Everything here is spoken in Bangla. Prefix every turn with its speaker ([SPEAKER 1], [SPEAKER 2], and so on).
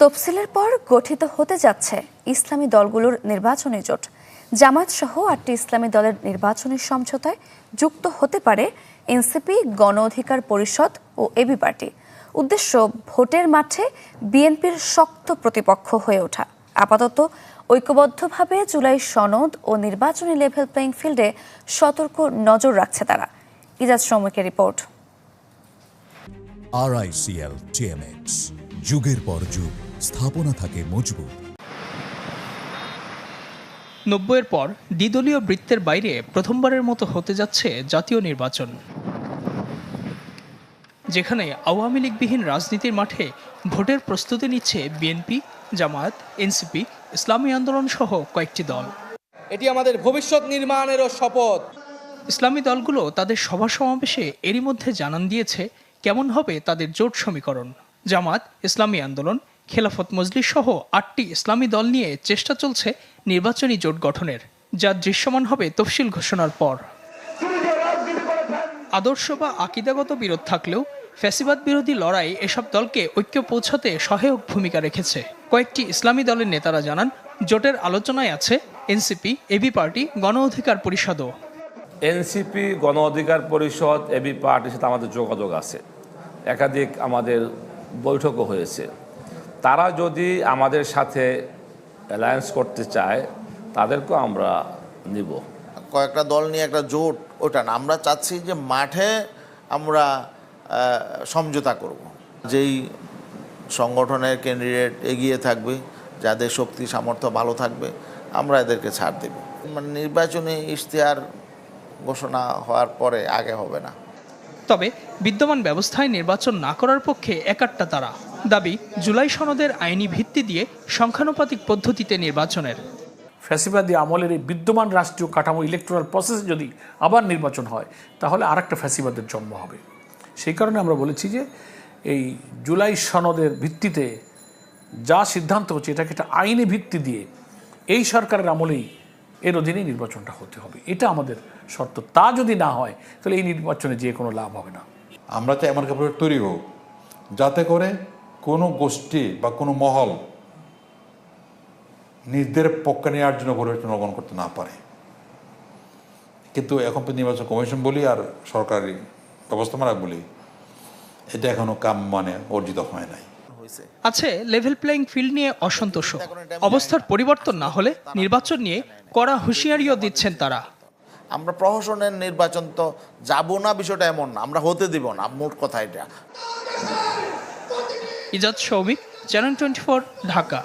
[SPEAKER 1] তফসিলের পর গঠিত হতে যাচ্ছে ইসলামী দলগুলোর নির্বাচনী জোট। জামায়াত সহ আটটি ইসলামী দলের নির্বাচনী সমঝোতায় যুক্ত হতে পারে এনসিপি, গণ অধিকার পরিষদ ও এবি পার্টি। উদ্দেশ্য, ভোটের মাঠে বিএনপির শক্ত প্রতিপক্ষ হয়ে ওঠা। আপাতত ঐক্যবদ্ধভাবে জুলাই সনদ ও নির্বাচনী লেভেল প্লেইং ফিল্ডে সতর্ক নজর রাখছে তারা। ইজাজ শ্রমিকের রিপোর্ট।
[SPEAKER 2] আরআইসিএল টিএমএক্স যুগের পর যুগ। স্থাপনা থাকে মজবুত।
[SPEAKER 3] নব্বইয়ের পর দ্বিদলীয় বৃত্তের বাইরে প্রথমবারের মতো হতে যাচ্ছে জাতীয় নির্বাচন। যেখানে আওয়ামী লীগবিহীন রাজনীতির মাঠে ভোটের প্রস্তুতি নিচ্ছে বিএনপি জামায়াত এনসিপি ইসলামী আন্দোলন সহ কয়েকটি দল।
[SPEAKER 4] এটি আমাদের ভবিষ্যৎ নির্মাণেরও শপথ।
[SPEAKER 3] ইসলামী দলগুলো তাদের সভা সমাবেশে এরই মধ্যে জানান দিয়েছে কেমন হবে তাদের জোট সমীকরণ জামাত ইসলামী আন্দোলন খেলাফত মজলিস সহ আটটি ইসলামী দল নিয়ে চেষ্টা চলছে নির্বাচনী জোট গঠনের, যা দৃশ্যমান হবে তফসিল ঘোষণার পর। আদর্শ বা আকিদাগত বিরোধ থাকলেও ফ্যাসিবাদ বিরোধী লড়াই এসব দলকে ঐক্য পৌঁছাতে সহায়ক ভূমিকা রেখেছে। কয়েকটি ইসলামী দলের নেতারা জানান, জোটের আলোচনায় আছে এনসিপি, এবি পার্টি, গণ অধিকার পরিষদও।
[SPEAKER 5] এনসিপি, গণ অধিকার পরিষদ, এবি পার্টির সাথে আমাদের যোগাযোগ আছে। একাধিক আমাদের বৈঠকও হয়েছে। তারা যদি আমাদের সাথে অ্যালায়েন্স করতে চায় তাদেরকেও আমরা নিব।
[SPEAKER 6] কয়েকটা দল নিয়ে একটা জোট ওটা না। আমরা চাচ্ছি যে মাঠে আমরা সমঝোতা করব। যেই সংগঠনের ক্যান্ডিডেট এগিয়ে থাকবে যাদের শক্তি সামর্থ্য ভালো থাকবে আমরা এদেরকে ছাড় দেব। মানে নির্বাচনী ইশতেহার ঘোষণা হওয়ার পরে আগে হবে না।
[SPEAKER 3] তবে বিদ্যমান ব্যবস্থায় নির্বাচন না করার পক্ষে একাট্টা তারা। দাবি জুলাই সনদের আইনি ভিত্তি দিয়ে সংখ্যানুপাতিক পদ্ধতিতে নির্বাচনের।
[SPEAKER 7] ফ্যাসিবাদী আমলের এই বিদ্যমান রাষ্ট্রীয় কাঠামো ইলেকট্রাল প্রসেসে যদি আবার নির্বাচন হয় তাহলে আর একটা ফ্যাসিবাদের জন্ম হবে। সেই কারণে আমরা বলেছি যে এই জুলাই সনদের ভিত্তিতে যা সিদ্ধান্ত হচ্ছে এটাকে একটা আইনি ভিত্তি দিয়ে এই সরকারের আমলেই এর অধীনেই নির্বাচনটা হতে হবে। এটা আমাদের শর্ত। তা যদি না হয় তাহলে এই নির্বাচনে যে কোনো লাভ হবে না।
[SPEAKER 8] আমরা তো এমন কাপড় তৈরি হোক যাতে করে কোনো গোষ্ঠী বা কোনো মহল নিজেদের পক্ষে নেওয়ার জন্য পরিবর্তন অবলম্বন করতে না পারে। কিন্তু এখন তো নির্বাচন কমিশন বলি আর সরকারি ব্যবস্থাপনা বলি এটা এখনও কাম মানে অর্জিত হয় নাই।
[SPEAKER 3] আছে লেভেল প্লেইং ফিল্ড নিয়ে অসন্তোষ। অবস্থার পরিবর্তন না হলে নির্বাচন নিয়ে কড়া হুঁশিয়ারিও দিচ্ছেন তারা।
[SPEAKER 6] আমরা প্রহসনের নির্বাচন তো যাব না বিষয়টা এমন না। আমরা হতে দিব না মোট কথা এটা।
[SPEAKER 3] Izad Soumik channel twenty Dhaka.